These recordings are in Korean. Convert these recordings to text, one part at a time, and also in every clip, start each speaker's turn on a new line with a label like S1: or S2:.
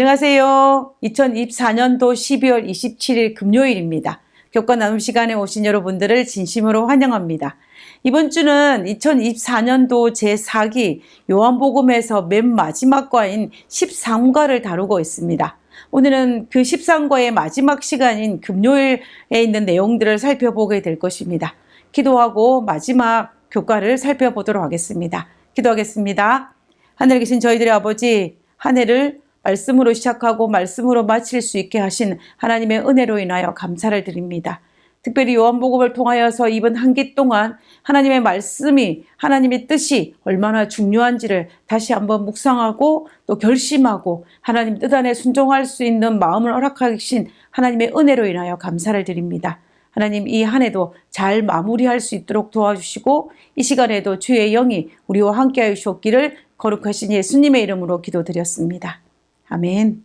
S1: 안녕하세요. 2024년도 12월 27일 금요일입니다. 교과 나눔 시간에 오신 여러분들을 진심으로 환영합니다. 이번 주는 2024년도 제4기 요한복음에서 맨 마지막 과인 13과를 다루고 있습니다. 오늘은 그 13과의 마지막 시간인 금요일에 있는 내용들을 살펴보게 될 것입니다. 기도하고 마지막 교과를 살펴보도록 하겠습니다. 기도하겠습니다. 하늘에 계신 저희들의 아버지, 한 해를 말씀으로 시작하고 말씀으로 마칠 수 있게 하신 하나님의 은혜로 인하여 감사를 드립니다. 특별히 요한복음을 통하여서 이번 한 기 동안 하나님의 말씀이 하나님의 뜻이 얼마나 중요한지를 다시 한번 묵상하고 또 결심하고 하나님 뜻 안에 순종할 수 있는 마음을 허락하신 하나님의 은혜로 인하여 감사를 드립니다. 하나님 이 한 해도 잘 마무리할 수 있도록 도와주시고 이 시간에도 주의 영이 우리와 함께하여 주옵기를 거룩하신 예수님의 이름으로 기도드렸습니다. 아멘.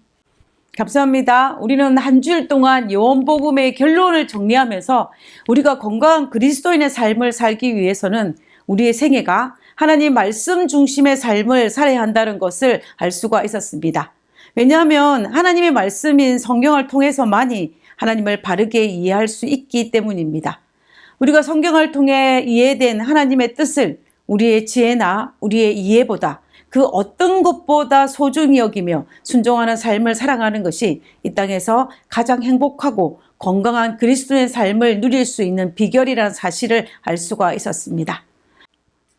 S1: 감사합니다. 우리는 한 주일 동안 요한복음의 결론을 정리하면서 우리가 건강한 그리스도인의 삶을 살기 위해서는 우리의 생애가 하나님 말씀 중심의 삶을 살아야 한다는 것을 알 수가 있었습니다. 왜냐하면 하나님의 말씀인 성경을 통해서만이 하나님을 바르게 이해할 수 있기 때문입니다. 우리가 성경을 통해 이해된 하나님의 뜻을 우리의 지혜나 우리의 이해보다 그 어떤 것보다 소중히 여기며 순종하는 삶을 살아가는 것이 이 땅에서 가장 행복하고 건강한 그리스도의 삶을 누릴 수 있는 비결이라는 사실을 알 수가 있었습니다.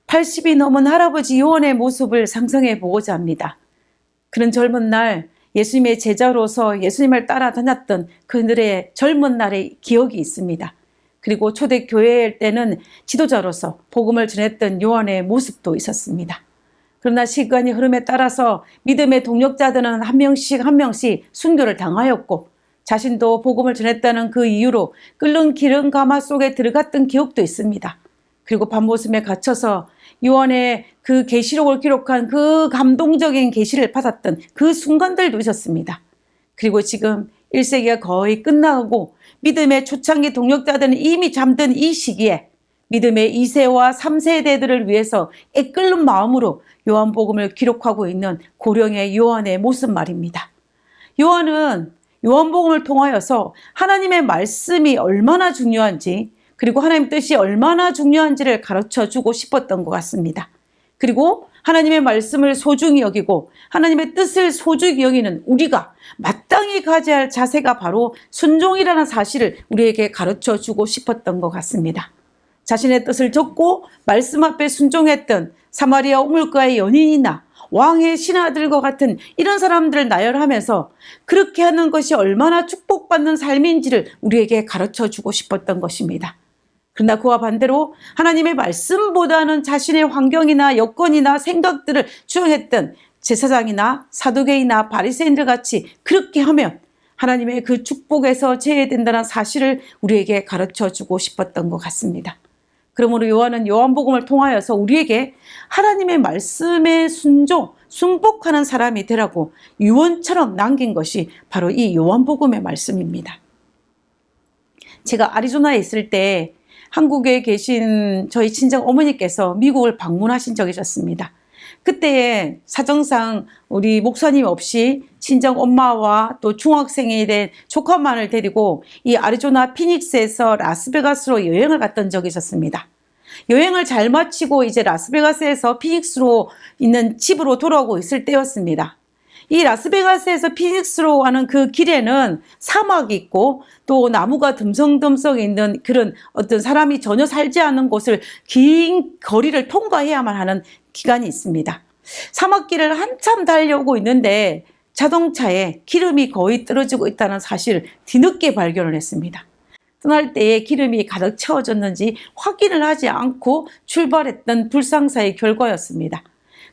S1: 80이 넘은 할아버지 요원의 모습을 상상해 보고자 합니다. 그는 젊은 날 예수님의 제자로서 예수님을 따라다녔던 그들의 젊은 날의 기억이 있습니다. 그리고 초대교회일 때는 지도자로서 복음을 전했던 요한의 모습도 있었습니다. 그러나 시간이 흐름에 따라서 믿음의 동력자들은 한 명씩 한 명씩 순교를 당하였고 자신도 복음을 전했다는 그 이유로 끓는 기름 가마 속에 들어갔던 기억도 있습니다. 그리고 밤모습에 갇혀서 요한의 그 계시록을 기록한 그 감동적인 계시를 받았던 그 순간들도 있었습니다. 그리고 지금 1세기가 거의 끝나고 믿음의 초창기 동력자들은 이미 잠든 이 시기에 믿음의 2세와 3세대들을 위해서 애끓는 마음으로 요한복음을 기록하고 있는 고령의 요한의 모습 말입니다. 요한은 요한복음을 통하여서 하나님의 말씀이 얼마나 중요한지 그리고 하나님 뜻이 얼마나 중요한지를 가르쳐 주고 싶었던 것 같습니다. 그리고 하나님의 말씀을 소중히 여기고 하나님의 뜻을 소중히 여기는 우리가 마땅히 가져야 할 자세가 바로 순종이라는 사실을 우리에게 가르쳐 주고 싶었던 것 같습니다. 자신의 뜻을 적고 말씀 앞에 순종했던 사마리아 우물가의 연인이나 왕의 신하들과 같은 이런 사람들을 나열하면서 그렇게 하는 것이 얼마나 축복받는 삶인지를 우리에게 가르쳐 주고 싶었던 것입니다. 그러나 그와 반대로 하나님의 말씀보다는 자신의 환경이나 여건이나 생각들을 추용했던 제사장이나 사두개이나 바리새인들 같이 그렇게 하면 하나님의 그 축복에서 제외된다는 사실을 우리에게 가르쳐 주고 싶었던 것 같습니다. 그러므로 요한은 요한복음을 통하여서 우리에게 하나님의 말씀에 순종, 순복하는 사람이 되라고 유언처럼 남긴 것이 바로 이 요한복음의 말씀입니다. 제가 아리조나에 있을 때 한국에 계신 저희 친정 어머니께서 미국을 방문하신 적이 있었습니다. 그때 사정상 우리 목사님 없이 친정 엄마와 또 중학생이 된 조카만을 데리고 이 아리조나 피닉스에서 라스베가스로 여행을 갔던 적이 있었습니다. 여행을 잘 마치고 이제 라스베가스에서 피닉스로 있는 집으로 돌아오고 있을 때였습니다. 이 라스베가스에서 피닉스로 가는 그 길에는 사막이 있고 또 나무가 듬성듬성 있는 그런 어떤 사람이 전혀 살지 않은 곳을 긴 거리를 통과해야만 하는 기간이 있습니다. 사막길을 한참 달려오고 있는데 자동차에 기름이 거의 떨어지고 있다는 사실을 뒤늦게 발견을 했습니다. 떠날 때에 기름이 가득 채워졌는지 확인을 하지 않고 출발했던 불상사의 결과였습니다.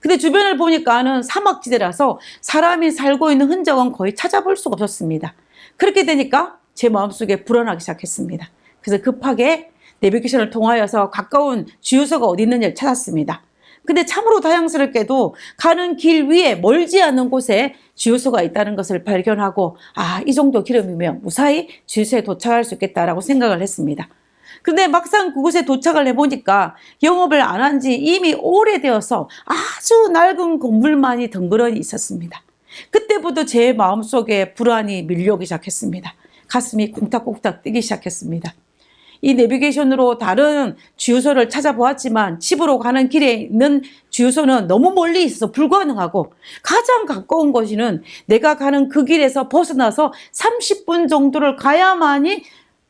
S1: 근데 주변을 보니까는 사막지대라서 사람이 살고 있는 흔적은 거의 찾아볼 수가 없었습니다. 그렇게 되니까 제 마음속에 불안하기 시작했습니다. 그래서 급하게 내비게이션을 통하여서 가까운 주유소가 어디 있는지를 찾았습니다. 근데 참으로 다양스럽게도 가는 길 위에 멀지 않은 곳에 주유소가 있다는 것을 발견하고 아, 이 정도 기름이면 무사히 주유소에 도착할 수 있겠다라고 생각을 했습니다. 근데 막상 그곳에 도착을 해보니까 영업을 안 한 지 이미 오래되어서 아주 낡은 건물만이 덩그러니 있었습니다. 그때부터 제 마음속에 불안이 밀려오기 시작했습니다. 가슴이 콩닥콩닥 뛰기 시작했습니다. 이 내비게이션으로 다른 주유소를 찾아보았지만 집으로 가는 길에 있는 주유소는 너무 멀리 있어서 불가능하고 가장 가까운 곳이는 내가 가는 그 길에서 벗어나서 30분 정도를 가야만이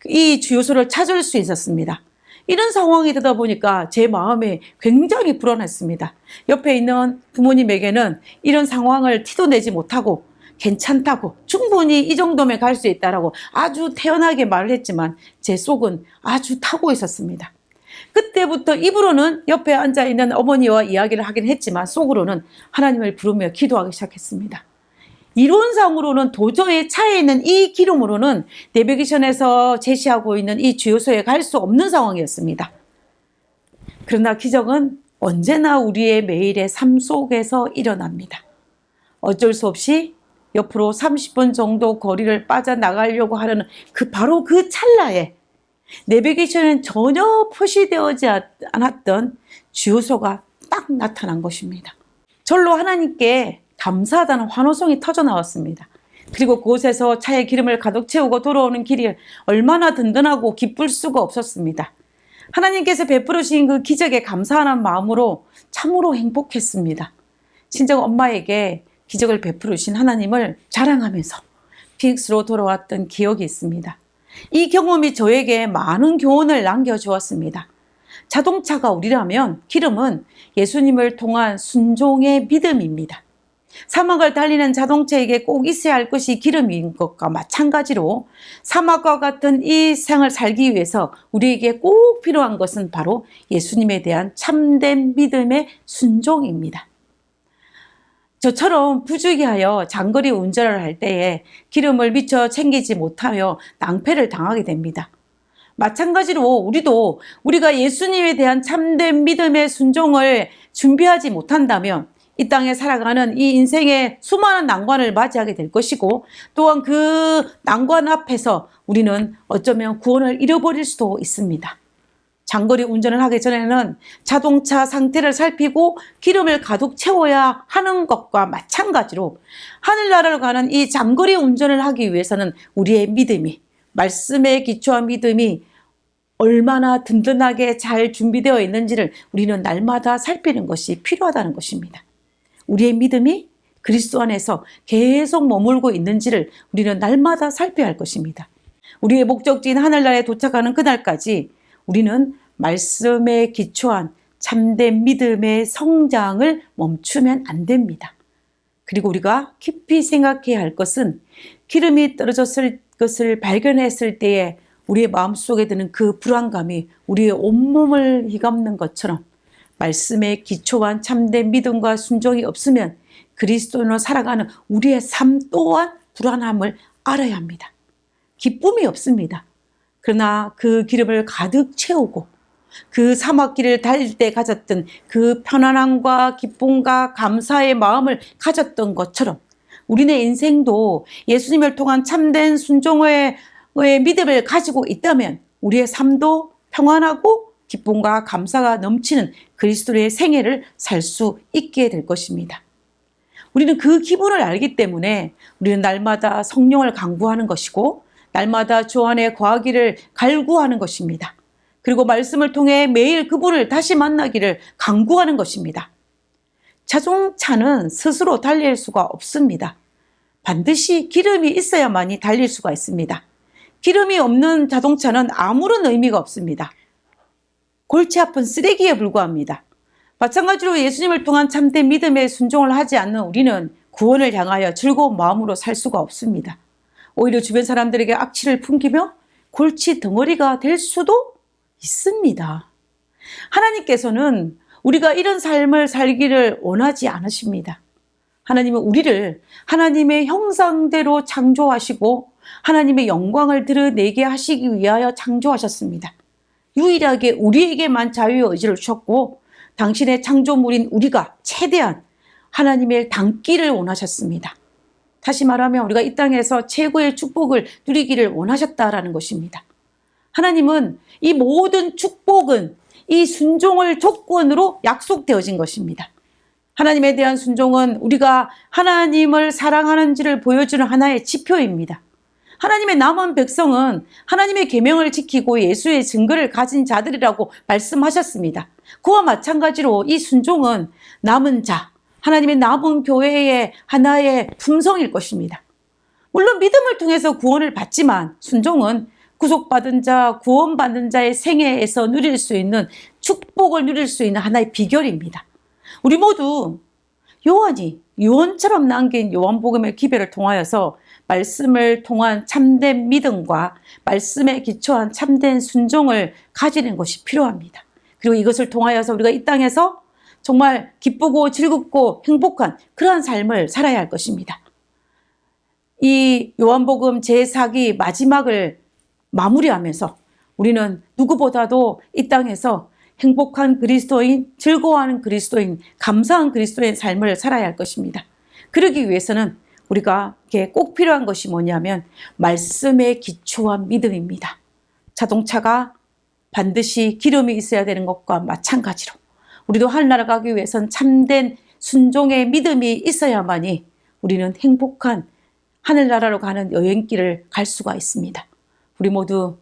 S1: 이 주유소를 찾을 수 있었습니다. 이런 상황이 되다 보니까 제 마음이 굉장히 불안했습니다. 옆에 있는 부모님에게는 이런 상황을 티도 내지 못하고 괜찮다고 충분히 이 정도면 갈 수 있다라고 아주 태연하게 말을 했지만 제 속은 아주 타고 있었습니다. 그때부터 입으로는 옆에 앉아 있는 어머니와 이야기를 하긴 했지만 속으로는 하나님을 부르며 기도하기 시작했습니다. 이론상으로는 도저히 차에 있는 이 기름으로는 내비게이션에서 제시하고 있는 이 주유소에 갈 수 없는 상황이었습니다. 그러나 기적은 언제나 우리의 매일의 삶 속에서 일어납니다. 어쩔 수 없이 옆으로 30분 정도 거리를 빠져나가려고 하는 그 바로 그 찰나에 내비게이션은 전혀 표시되어지 않았던 주유소가 딱 나타난 것입니다. 절로 하나님께 감사하다는 환호성이 터져 나왔습니다. 그리고 그곳에서 차에 기름을 가득 채우고 돌아오는 길이 얼마나 든든하고 기쁠 수가 없었습니다. 하나님께서 베풀으신 그 기적에 감사하는 마음으로 참으로 행복했습니다. 친정 엄마에게 기적을 베풀으신 하나님을 자랑하면서 피닉스로 돌아왔던 기억이 있습니다. 이 경험이 저에게 많은 교훈을 남겨주었습니다. 자동차가 우리라면 기름은 예수님을 통한 순종의 믿음입니다. 사막을 달리는 자동차에게 꼭 있어야 할 것이 기름인 것과 마찬가지로 사막과 같은 이 생을 살기 위해서 우리에게 꼭 필요한 것은 바로 예수님에 대한 참된 믿음의 순종입니다. 저처럼 부주의하여 장거리 운전을 할 때에 기름을 미처 챙기지 못하여 낭패를 당하게 됩니다. 마찬가지로 우리도 우리가 예수님에 대한 참된 믿음의 순종을 준비하지 못한다면 이 땅에 살아가는 이 인생의 수많은 난관을 맞이하게 될 것이고 또한 그 난관 앞에서 우리는 어쩌면 구원을 잃어버릴 수도 있습니다. 장거리 운전을 하기 전에는 자동차 상태를 살피고 기름을 가득 채워야 하는 것과 마찬가지로 하늘나라로 가는 이 장거리 운전을 하기 위해서는 우리의 믿음이 말씀에 기초한 믿음이 얼마나 든든하게 잘 준비되어 있는지를 우리는 날마다 살피는 것이 필요하다는 것입니다. 우리의 믿음이 그리스도 안에서 계속 머물고 있는지를 우리는 날마다 살펴야 할 것입니다. 우리의 목적지인 하늘나라에 도착하는 그날까지 우리는 말씀에 기초한 참된 믿음의 성장을 멈추면 안 됩니다. 그리고 우리가 깊이 생각해야 할 것은 기름이 떨어졌을 것을 발견했을 때에 우리의 마음속에 드는 그 불안감이 우리의 온몸을 휘감는 것처럼 말씀에 기초한 참된 믿음과 순종이 없으면 그리스도인으로 살아가는 우리의 삶 또한 불안함을 알아야 합니다. 기쁨이 없습니다. 그러나 그 기름을 가득 채우고 그 사막길을 달릴 때 가졌던 그 편안함과 기쁨과 감사의 마음을 가졌던 것처럼 우리네 인생도 예수님을 통한 참된 순종의 믿음을 가지고 있다면 우리의 삶도 평안하고 기쁨과 감사가 넘치는 그리스도의 생애를 살 수 있게 될 것입니다. 우리는 그 기분을 알기 때문에 우리는 날마다 성령을 강구하는 것이고 날마다 주 안에 거하기를 갈구하는 것입니다. 그리고 말씀을 통해 매일 그분을 다시 만나기를 강구하는 것입니다. 자동차는 스스로 달릴 수가 없습니다. 반드시 기름이 있어야만이 달릴 수가 있습니다. 기름이 없는 자동차는 아무런 의미가 없습니다. 골치 아픈 쓰레기에 불과합니다. 마찬가지로 예수님을 통한 참된 믿음에 순종을 하지 않는 우리는 구원을 향하여 즐거운 마음으로 살 수가 없습니다. 오히려 주변 사람들에게 악취를 풍기며 골치 덩어리가 될 수도 있습니다. 하나님께서는 우리가 이런 삶을 살기를 원하지 않으십니다. 하나님은 우리를 하나님의 형상대로 창조하시고 하나님의 영광을 드러내게 하시기 위하여 창조하셨습니다. 유일하게 우리에게만 자유의 의지를 주셨고 당신의 창조물인 우리가 최대한 하나님의 닮기를 원하셨습니다. 다시 말하면 우리가 이 땅에서 최고의 축복을 누리기를 원하셨다라는 것입니다. 하나님은 이 모든 축복은 이 순종을 조건으로 약속되어진 것입니다. 하나님에 대한 순종은 우리가 하나님을 사랑하는지를 보여주는 하나의 지표입니다. 하나님의 남은 백성은 하나님의 계명을 지키고 예수의 증거를 가진 자들이라고 말씀하셨습니다. 그와 마찬가지로 이 순종은 남은 자, 하나님의 남은 교회의 하나의 품성일 것입니다. 물론 믿음을 통해서 구원을 받지만 순종은 구속받은 자, 구원받은 자의 생애에서 누릴 수 있는 축복을 누릴 수 있는 하나의 비결입니다. 우리 모두 요한이 요원처럼 남긴 요한복음의 기별을 통하여서 말씀을 통한 참된 믿음과 말씀에 기초한 참된 순종을 가지는 것이 필요합니다. 그리고 이것을 통하여서 우리가 이 땅에서 정말 기쁘고 즐겁고 행복한 그러한 삶을 살아야 할 것입니다. 이 요한복음 제4기 마지막을 마무리하면서 우리는 누구보다도 이 땅에서 행복한 그리스도인, 즐거워하는 그리스도인, 감사한 그리스도인 삶을 살아야 할 것입니다. 그러기 위해서는 우리가 꼭 필요한 것이 뭐냐면 말씀에 기초한 믿음입니다. 자동차가 반드시 기름이 있어야 되는 것과 마찬가지로 우리도 하늘나라 가기 위해선 참된 순종의 믿음이 있어야만이 우리는 행복한 하늘나라로 가는 여행길을 갈 수가 있습니다. 우리 모두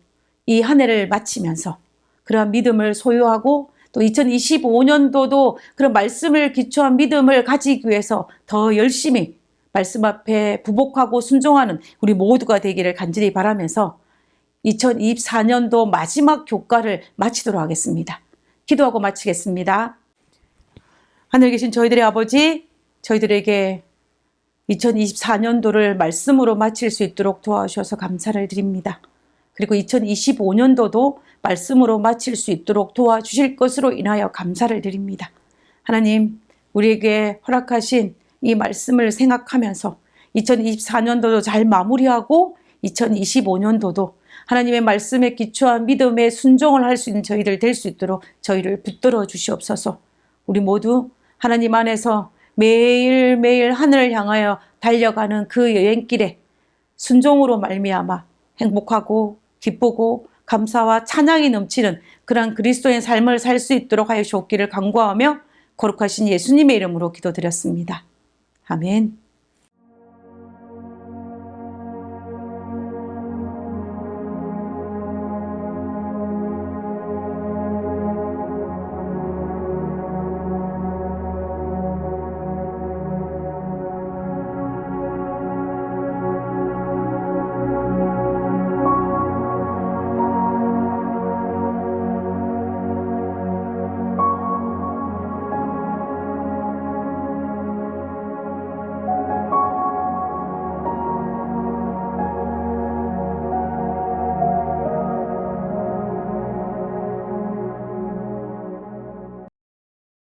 S1: 이 한 해를 마치면서 그러한 믿음을 소유하고 또 2025년도도 그런 말씀을 기초한 믿음을 가지기 위해서 더 열심히 말씀 앞에 부복하고 순종하는 우리 모두가 되기를 간절히 바라면서 2024년도 마지막 교과를 마치도록 하겠습니다. 기도하고 마치겠습니다. 하늘 계신 저희들의 아버지, 저희들에게 2024년도를 말씀으로 마칠 수 있도록 도와주셔서 감사를 드립니다. 그리고 2025년도도 말씀으로 마칠 수 있도록 도와주실 것으로 인하여 감사를 드립니다. 하나님, 우리에게 허락하신 이 말씀을 생각하면서 2024년도도 잘 마무리하고 2025년도도 하나님의 말씀에 기초한 믿음의 순종을 할 수 있는 저희들 될 수 있도록 저희를 붙들어 주시옵소서. 우리 모두 하나님 안에서 매일매일 하늘을 향하여 달려가는 그 여행길에 순종으로 말미암아 행복하고 기쁘고 감사와 찬양이 넘치는 그러한 그리스도의 삶을 살 수 있도록 하여 주옵기를 간구하며 거룩하신 예수님의 이름으로 기도드렸습니다. 아멘.